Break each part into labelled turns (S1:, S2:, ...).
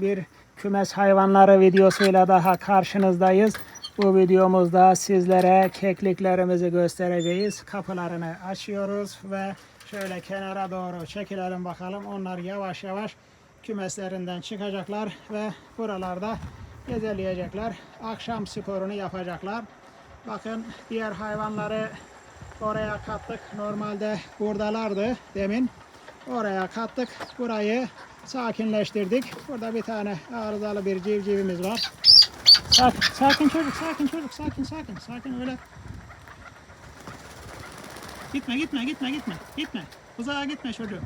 S1: Bir kümes hayvanları videosuyla daha karşınızdayız. Bu videomuzda sizlere kekliklerimizi göstereceğiz. Kapılarını açıyoruz ve şöyle kenara doğru çekilelim bakalım. Onlar yavaş yavaş kümeslerinden çıkacaklar ve buralarda gezeleyecekler. Akşam sporunu yapacaklar. Bakın diğer hayvanları oraya kattık. Normalde buradalardı demin. Oraya kattık. Burayı sakinleştirdik. Burada bir tane arızalı bir civcivimiz var. Sakin, sakin çocuk, sakin çocuk, sakin, sakin, sakin öyle. Gitme, gitme, gitme, gitme, gitme. Uzağa gitme çocuğum.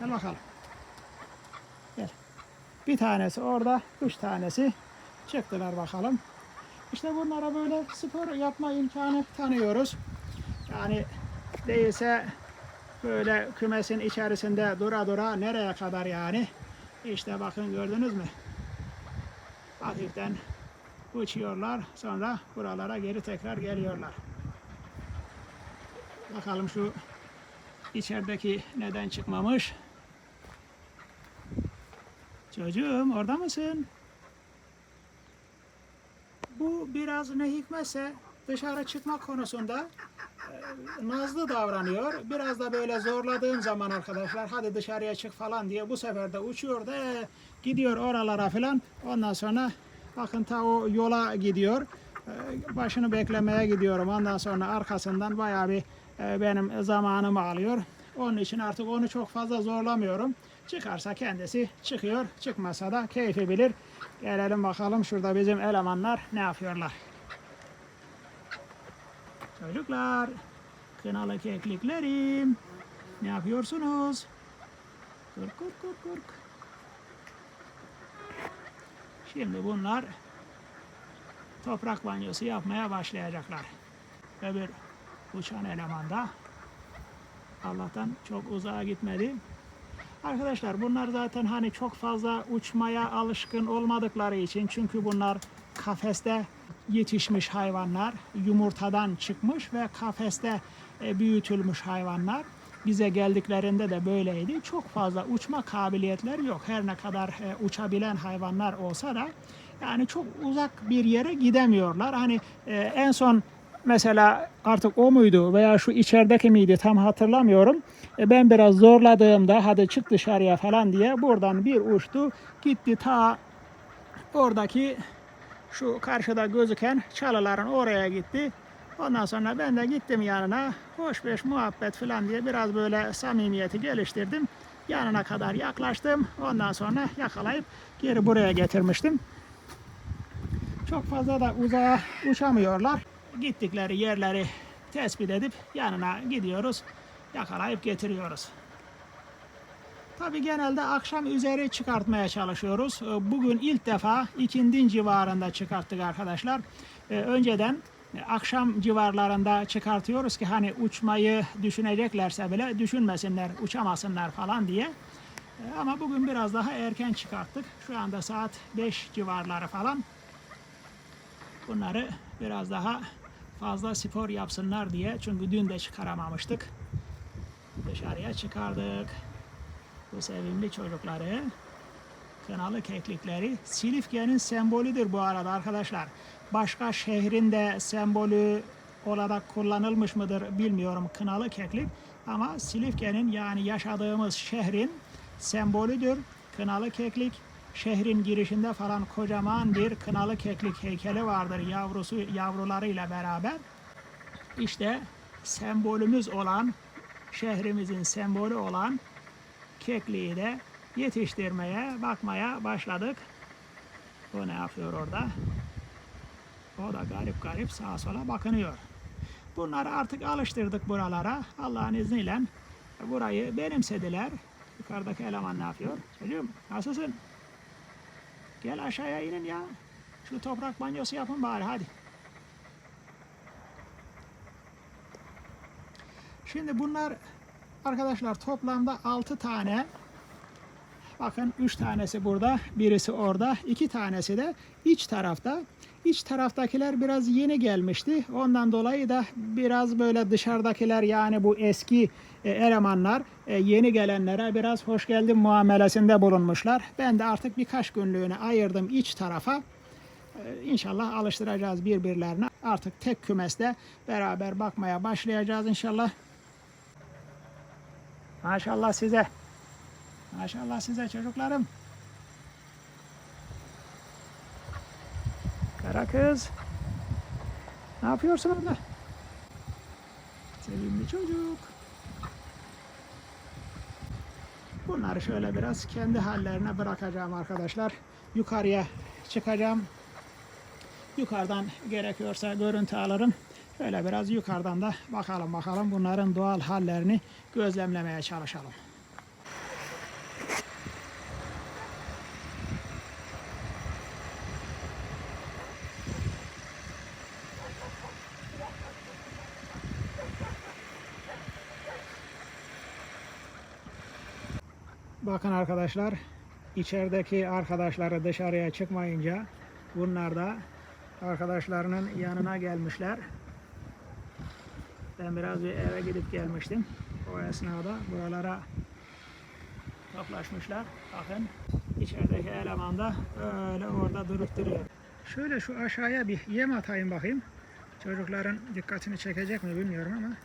S1: Gel bakalım. Gel. Bir tanesi orada, üç tanesi çıktılar bakalım. İşte bunlara böyle spor yapma imkanı tanıyoruz. Yani değilse böyle kümesin içerisinde dura dura nereye kadar yani? İşte bakın gördünüz mü? Hafiften uçuyorlar sonra buralara geri tekrar geliyorlar. Bakalım şu içerideki neden çıkmamış? Çocuğum orada mısın? Bu biraz ne hikmetse dışarı çıkmak konusunda nazlı davranıyor. Biraz da böyle zorladığım zaman arkadaşlar hadi dışarıya çık falan diye bu sefer de uçuyor da e, gidiyor oralara falan. Ondan sonra bakın ta o yola gidiyor. E, Başını beklemeye gidiyorum. Ondan sonra arkasından bayağı bir e, benim zamanımı alıyor. Onun için artık onu çok fazla zorlamıyorum. Çıkarsa kendisi çıkıyor. Çıkmasa da keyfi bilir. Gelelim bakalım şurada bizim elemanlar ne yapıyorlar. Çocuklar, kınalı kekliklerim. Ne yapıyorsunuz? Kurk kurk kurk kurk. Şimdi bunlar toprak banyosu yapmaya başlayacaklar. Öbür uçan eleman da Allah'tan çok uzağa gitmedi. Arkadaşlar bunlar zaten hani çok fazla uçmaya alışkın olmadıkları için çünkü bunlar kafeste yetişmiş hayvanlar, yumurtadan çıkmış ve kafeste e, büyütülmüş hayvanlar. Bize geldiklerinde de böyleydi. Çok fazla uçma kabiliyetleri yok. Her ne kadar e, uçabilen hayvanlar olsa da yani çok uzak bir yere gidemiyorlar. Hani e, en son mesela artık o muydu veya şu içerideki miydi tam hatırlamıyorum. Ben biraz zorladığımda hadi çık dışarıya falan diye buradan bir uçtu gitti ta oradaki şu karşıda gözüken çalıların oraya gitti. Ondan sonra ben de gittim yanına. Hoş beş muhabbet falan diye biraz böyle samimiyeti geliştirdim. Yanına kadar yaklaştım. Ondan sonra yakalayıp geri buraya getirmiştim. Çok fazla da uzağa uçamıyorlar. Gittikleri yerleri tespit edip yanına gidiyoruz. Yakalayıp getiriyoruz. Tabii genelde akşam üzeri çıkartmaya çalışıyoruz. Ee, Bugün ilk defa ikindin civarında çıkarttık arkadaşlar. Ee, Önceden e, akşam civarlarında çıkartıyoruz ki hani uçmayı düşüneceklerse bile düşünmesinler, uçamasınlar falan diye. Ee, Ama bugün biraz daha erken çıkarttık. Şu anda saat 5 civarları falan. Bunları biraz daha fazla spor yapsınlar diye. Çünkü dün de çıkaramamıştık. Dışarıya çıkardık bu sevimli çocukları, kınalı keklikleri Silifke'nin sembolüdür bu arada arkadaşlar. Başka şehrin de sembolü olarak kullanılmış mıdır bilmiyorum kınalı keklik. Ama Silifke'nin yani yaşadığımız şehrin sembolüdür kınalı keklik. Şehrin girişinde falan kocaman bir kınalı keklik heykeli vardır yavrusu yavrularıyla beraber. İşte sembolümüz olan şehrimizin sembolü olan kekliği de yetiştirmeye, bakmaya başladık. O ne yapıyor orada? O da garip garip sağa sola bakınıyor. Bunları artık alıştırdık buralara. Allah'ın izniyle burayı benimsediler. Yukarıdaki eleman ne yapıyor? Çocuğum nasılsın? Gel aşağıya inin ya. Şu toprak banyosu yapın bari hadi. Şimdi bunlar arkadaşlar toplamda 6 tane Bakın üç tanesi burada, birisi orada, iki tanesi de iç tarafta. İç taraftakiler biraz yeni gelmişti. Ondan dolayı da biraz böyle dışarıdakiler yani bu eski e, elemanlar e, yeni gelenlere biraz hoş geldin muamelesinde bulunmuşlar. Ben de artık birkaç günlüğüne ayırdım iç tarafa. Ee, İnşallah alıştıracağız birbirlerine. Artık tek kümeste beraber bakmaya başlayacağız inşallah. Maşallah size. Maşallah size çocuklarım. Kara kız. Ne yapıyorsun orada? Sevimli çocuk. Bunları şöyle biraz kendi hallerine bırakacağım arkadaşlar. Yukarıya çıkacağım. Yukarıdan gerekiyorsa görüntü alırım. Şöyle biraz yukarıdan da bakalım bakalım bunların doğal hallerini gözlemlemeye çalışalım. Bakın arkadaşlar, içerideki arkadaşları dışarıya çıkmayınca bunlar da arkadaşlarının yanına gelmişler. Ben biraz bir eve gidip gelmiştim. O esnada buralara toplaşmışlar. Bakın içerideki eleman da öyle orada durup duruyor. Şöyle şu aşağıya bir yem atayım bakayım. Çocukların dikkatini çekecek mi bilmiyorum ama.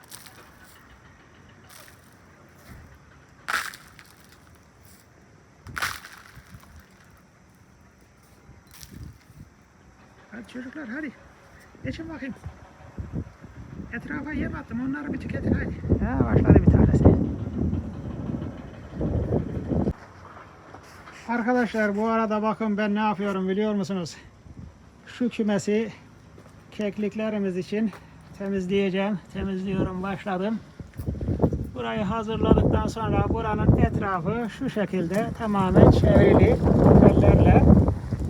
S1: Hadi çocuklar hadi. Geçin bakayım. Etrafa yem attım. Onları bir tüketin hadi. Ha, başladı bir tanesi. Arkadaşlar bu arada bakın ben ne yapıyorum biliyor musunuz? Şu kümesi kekliklerimiz için temizleyeceğim. Temizliyorum başladım. Burayı hazırladıktan sonra buranın etrafı şu şekilde tamamen çevrili tellerle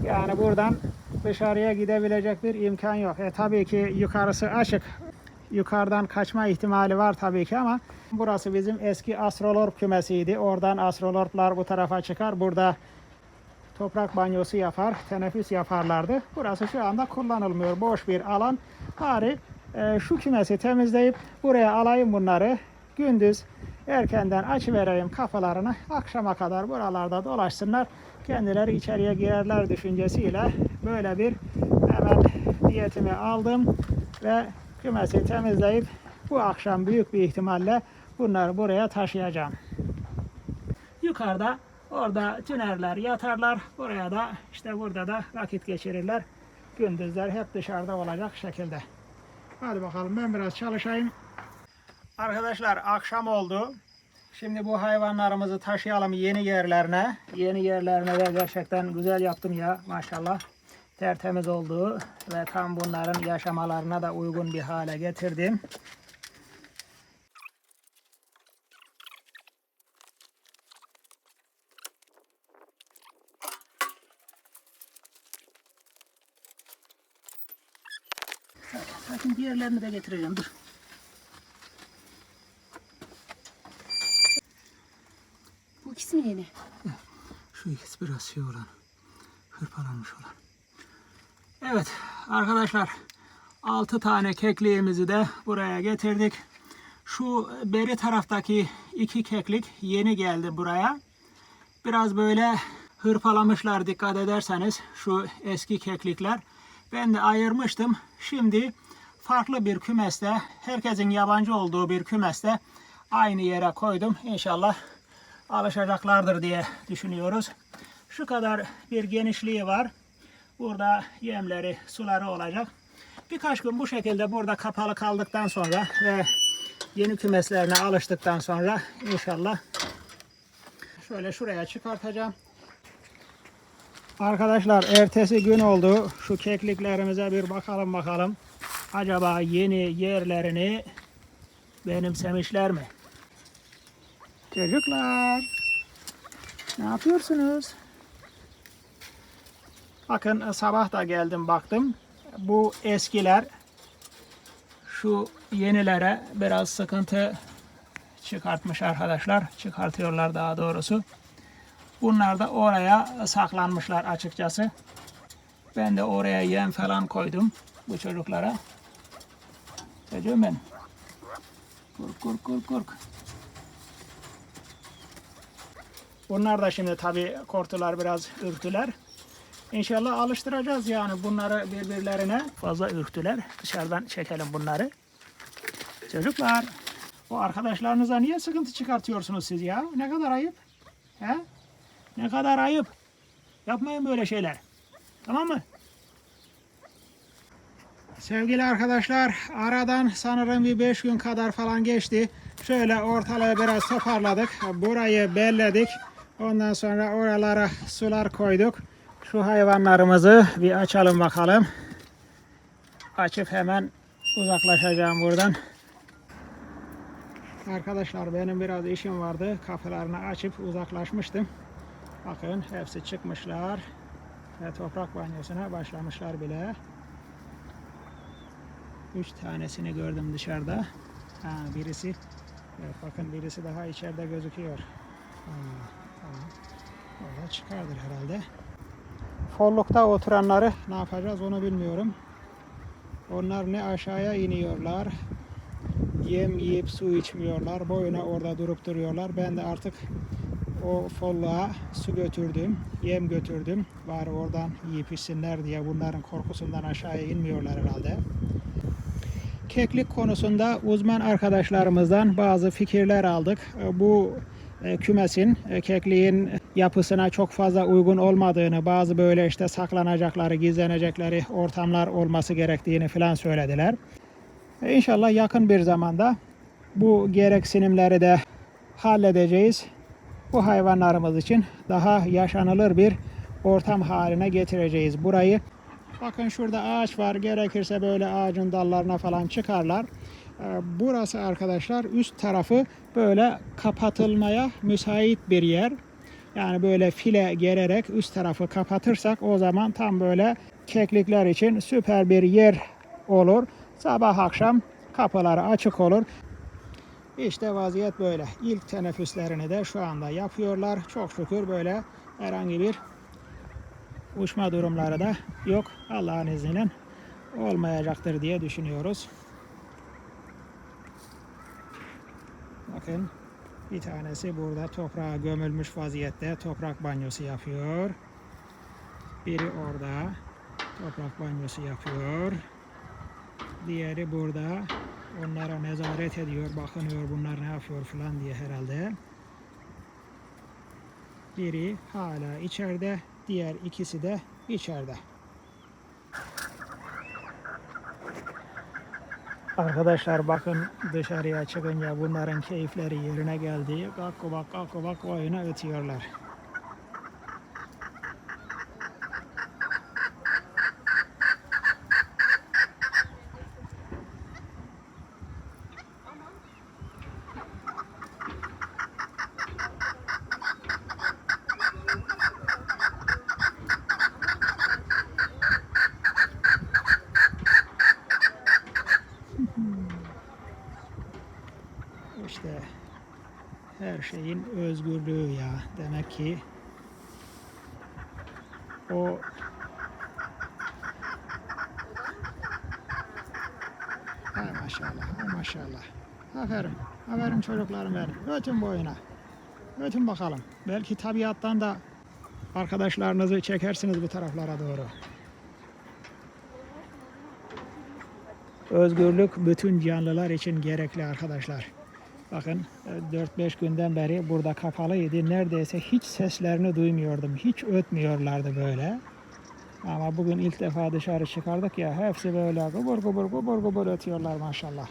S1: yani buradan dışarıya gidebilecek bir imkan yok. E tabii ki yukarısı açık. Yukarıdan kaçma ihtimali var tabii ki ama burası bizim eski astrolorp kümesiydi. Oradan astrolorplar bu tarafa çıkar. Burada toprak banyosu yapar, teneffüs yaparlardı. Burası şu anda kullanılmıyor. Boş bir alan. Bari e, şu kümesi temizleyip buraya alayım bunları. Gündüz erkenden açıvereyim kafalarını. Akşama kadar buralarda dolaşsınlar. Kendileri içeriye girerler düşüncesiyle böyle bir hemen niyetimi aldım ve kümesi temizleyip bu akşam büyük bir ihtimalle bunları buraya taşıyacağım. Yukarıda orada tünerler yatarlar. Buraya da işte burada da vakit geçirirler. Gündüzler hep dışarıda olacak şekilde. Hadi bakalım ben biraz çalışayım. Arkadaşlar akşam oldu. Şimdi bu hayvanlarımızı taşıyalım yeni yerlerine. Yeni yerlerine de gerçekten güzel yaptım ya maşallah. Tertemiz oldu ve tam bunların yaşamalarına da uygun bir hale getirdim. Bakın diğerlerini de getireceğim dur.
S2: Bu ikisi mi yeni?
S1: Şu ikisi biraz şey olan, hırpalanmış olan. Evet arkadaşlar 6 tane kekliğimizi de buraya getirdik. Şu beri taraftaki iki keklik yeni geldi buraya. Biraz böyle hırpalamışlar dikkat ederseniz şu eski keklikler. Ben de ayırmıştım. Şimdi farklı bir kümeste, herkesin yabancı olduğu bir kümeste aynı yere koydum. İnşallah alışacaklardır diye düşünüyoruz. Şu kadar bir genişliği var. Burada yemleri, suları olacak. Birkaç gün bu şekilde burada kapalı kaldıktan sonra ve yeni kümeslerine alıştıktan sonra inşallah şöyle şuraya çıkartacağım. Arkadaşlar ertesi gün oldu. Şu kekliklerimize bir bakalım bakalım. Acaba yeni yerlerini benimsemişler mi? Çocuklar ne yapıyorsunuz? Bakın sabah da geldim baktım. Bu eskiler şu yenilere biraz sıkıntı çıkartmış arkadaşlar. Çıkartıyorlar daha doğrusu. Bunlar da oraya saklanmışlar açıkçası. Ben de oraya yem falan koydum bu çocuklara. Çocuğum benim. Kork kork kork kork. Bunlar da şimdi tabii korktular biraz ürktüler. İnşallah alıştıracağız yani bunları birbirlerine. Fazla ürktüler. Dışarıdan çekelim bunları. Çocuklar, bu arkadaşlarınıza niye sıkıntı çıkartıyorsunuz siz ya? Ne kadar ayıp. He? Ne kadar ayıp. Yapmayın böyle şeyler. Tamam mı? Sevgili arkadaşlar, aradan sanırım bir 5 gün kadar falan geçti. Şöyle ortalığı biraz toparladık. Burayı belledik. Ondan sonra oralara sular koyduk. Şu hayvanlarımızı bir açalım bakalım. Açıp hemen uzaklaşacağım buradan. Arkadaşlar benim biraz işim vardı. Kapılarını açıp uzaklaşmıştım. Bakın hepsi çıkmışlar. Ve toprak banyosuna başlamışlar bile. Üç tanesini gördüm dışarıda. Ha, birisi evet, bakın birisi daha içeride gözüküyor. Ha, tamam. Orada çıkardır herhalde. Follukta oturanları ne yapacağız onu bilmiyorum. Onlar ne aşağıya iniyorlar, yem yiyip su içmiyorlar. Boyuna orada durup duruyorlar. Ben de artık o folluğa su götürdüm, yem götürdüm. Bari oradan yiyip içsinler diye bunların korkusundan aşağıya inmiyorlar herhalde. Keklik konusunda uzman arkadaşlarımızdan bazı fikirler aldık. Bu kümesin, e, kekliğin yapısına çok fazla uygun olmadığını, bazı böyle işte saklanacakları, gizlenecekleri ortamlar olması gerektiğini falan söylediler. E, İnşallah yakın bir zamanda bu gereksinimleri de halledeceğiz. Bu hayvanlarımız için daha yaşanılır bir ortam haline getireceğiz burayı. Bakın şurada ağaç var. Gerekirse böyle ağacın dallarına falan çıkarlar. Ee, Burası arkadaşlar üst tarafı böyle kapatılmaya müsait bir yer. Yani böyle file gererek üst tarafı kapatırsak o zaman tam böyle keklikler için süper bir yer olur. Sabah akşam kapıları açık olur. İşte vaziyet böyle. İlk teneffüslerini de şu anda yapıyorlar. Çok şükür böyle herhangi bir uçma durumları da yok. Allah'ın izniyle olmayacaktır diye düşünüyoruz. Bakın bir tanesi burada toprağa gömülmüş vaziyette toprak banyosu yapıyor. Biri orada toprak banyosu yapıyor. Diğeri burada onlara nezaret ediyor, bakınıyor bunlar ne yapıyor falan diye herhalde. Biri hala içeride, diğer ikisi de içeride. Arkadaşlar bakın dışarıya çıkınca bunların keyifleri yerine geldi. Kakkubak kakkubak oyunu ötüyorlar. İşte her şeyin özgürlüğü ki o Hay maşallah, hay maşallah. Aferin, aferin çocuklarım benim. Ötün boyuna. Ötün bakalım. Belki tabiattan da arkadaşlarınızı çekersiniz bu taraflara doğru. Özgürlük bütün canlılar için gerekli arkadaşlar. Bakın e, 4-5 günden beri burada kapalıydı. Neredeyse hiç seslerini duymuyordum. Hiç ötmüyorlardı böyle. Ama bugün ilk defa dışarı çıkardık ya hepsi böyle gubur gubur gubur gubur ötüyorlar maşallah.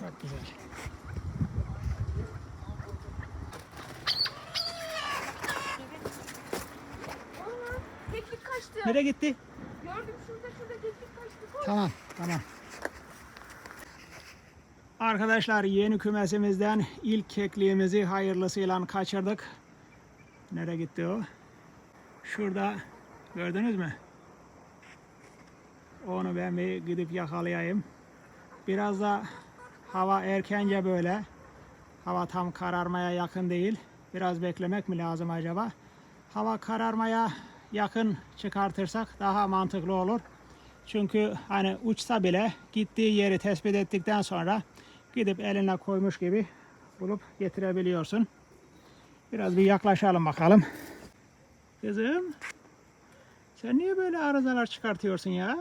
S1: Çok güzel.
S2: Kaçtı.
S1: Nereye gitti?
S2: Gördüm şurada şurada keklik kaçtı.
S1: Tamam, tamam. Arkadaşlar yeni kümesimizden ilk kekliğimizi hayırlısıyla kaçırdık. Nereye gitti o? Şurada gördünüz mü? Onu ben bir gidip yakalayayım. Biraz da hava erkence böyle. Hava tam kararmaya yakın değil. Biraz beklemek mi lazım acaba? Hava kararmaya yakın çıkartırsak daha mantıklı olur. Çünkü hani uçsa bile gittiği yeri tespit ettikten sonra gidip eline koymuş gibi bulup getirebiliyorsun. Biraz bir yaklaşalım bakalım. Kızım sen niye böyle arızalar çıkartıyorsun ya?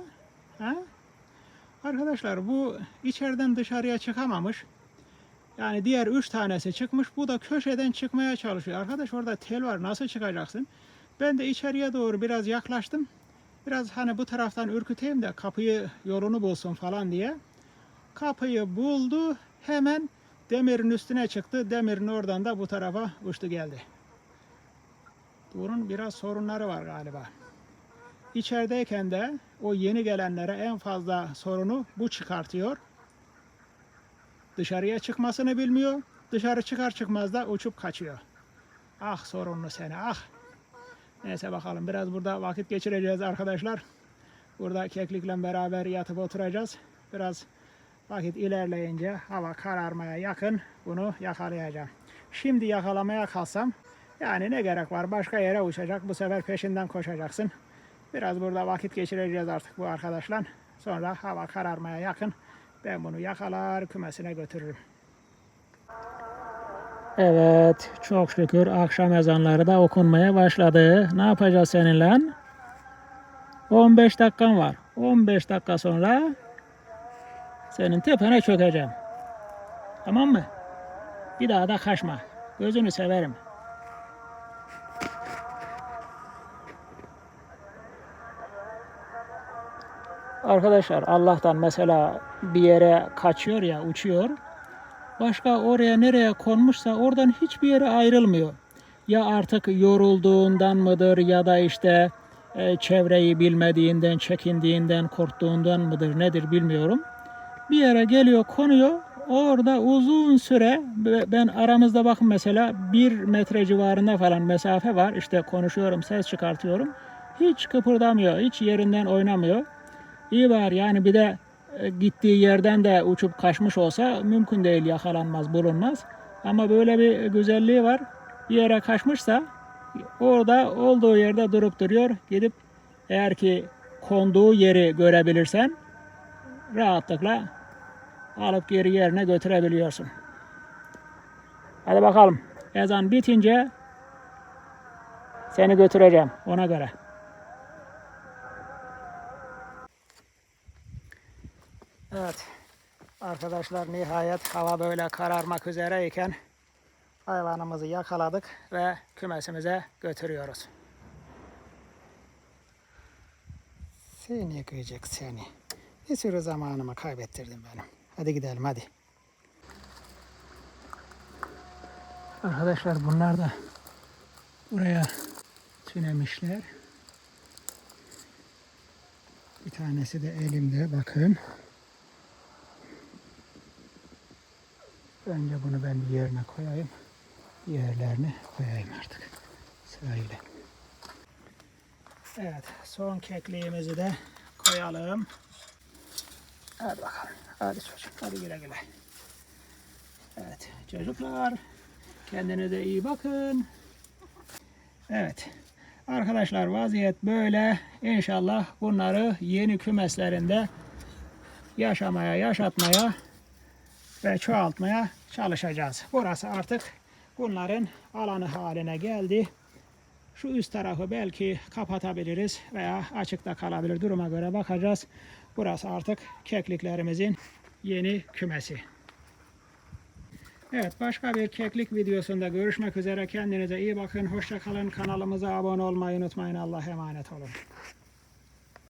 S1: Ha? Arkadaşlar bu içeriden dışarıya çıkamamış. Yani diğer üç tanesi çıkmış. Bu da köşeden çıkmaya çalışıyor. Arkadaş orada tel var. Nasıl çıkacaksın? Ben de içeriye doğru biraz yaklaştım. Biraz hani bu taraftan ürküteyim de kapıyı yolunu bulsun falan diye. Kapıyı buldu. Hemen demirin üstüne çıktı. Demirin oradan da bu tarafa uçtu geldi. Bunun biraz sorunları var galiba. İçerideyken de o yeni gelenlere en fazla sorunu bu çıkartıyor. Dışarıya çıkmasını bilmiyor. Dışarı çıkar çıkmaz da uçup kaçıyor. Ah sorunlu seni ah. Neyse bakalım biraz burada vakit geçireceğiz arkadaşlar. Burada keklikle beraber yatıp oturacağız. Biraz vakit ilerleyince hava kararmaya yakın bunu yakalayacağım. Şimdi yakalamaya kalsam yani ne gerek var başka yere uçacak bu sefer peşinden koşacaksın. Biraz burada vakit geçireceğiz artık bu arkadaşlar. Sonra hava kararmaya yakın ben bunu yakalar kümesine götürürüm. Evet, çok şükür akşam ezanları da okunmaya başladı. Ne yapacağız seninle? 15 dakikan var. 15 dakika sonra senin tepene çökeceğim. Tamam mı? Bir daha da kaçma. Gözünü severim. Arkadaşlar Allah'tan mesela bir yere kaçıyor ya uçuyor. Başka oraya nereye konmuşsa oradan hiçbir yere ayrılmıyor. Ya artık yorulduğundan mıdır ya da işte e, çevreyi bilmediğinden, çekindiğinden, korktuğundan mıdır nedir bilmiyorum. Bir yere geliyor konuyor. Orada uzun süre ben aramızda bakın mesela bir metre civarında falan mesafe var. İşte konuşuyorum, ses çıkartıyorum. Hiç kıpırdamıyor, hiç yerinden oynamıyor. İyi var yani bir de e, gittiği yerden de uçup kaçmış olsa mümkün değil yakalanmaz bulunmaz. Ama böyle bir güzelliği var. Bir yere kaçmışsa orada olduğu yerde durup duruyor. Gidip eğer ki konduğu yeri görebilirsen rahatlıkla alıp geri yerine götürebiliyorsun. Hadi bakalım. Ezan bitince seni götüreceğim ona göre. Evet. Arkadaşlar nihayet hava böyle kararmak üzereyken hayvanımızı yakaladık ve kümesimize götürüyoruz. Seni kıyacak seni. Bir sürü zamanımı kaybettirdin benim. Hadi gidelim hadi. Arkadaşlar bunlar da buraya tünemişler. Bir tanesi de elimde bakın. Önce bunu ben bir yerine koyayım. Diğerlerini koyayım artık. Sırayla. Evet. Son kekliğimizi de koyalım. Hadi bakalım. Hadi çocuğum. Hadi güle güle. Evet. Çocuklar. Kendinize iyi bakın. Evet. Arkadaşlar vaziyet böyle. İnşallah bunları yeni kümeslerinde yaşamaya, yaşatmaya ve çoğaltmaya çalışacağız. Burası artık bunların alanı haline geldi. Şu üst tarafı belki kapatabiliriz veya açıkta kalabilir. Duruma göre bakacağız. Burası artık kekliklerimizin yeni kümesi. Evet başka bir keklik videosunda görüşmek üzere. Kendinize iyi bakın. Hoşça kalın. Kanalımıza abone olmayı unutmayın. Allah'a emanet olun.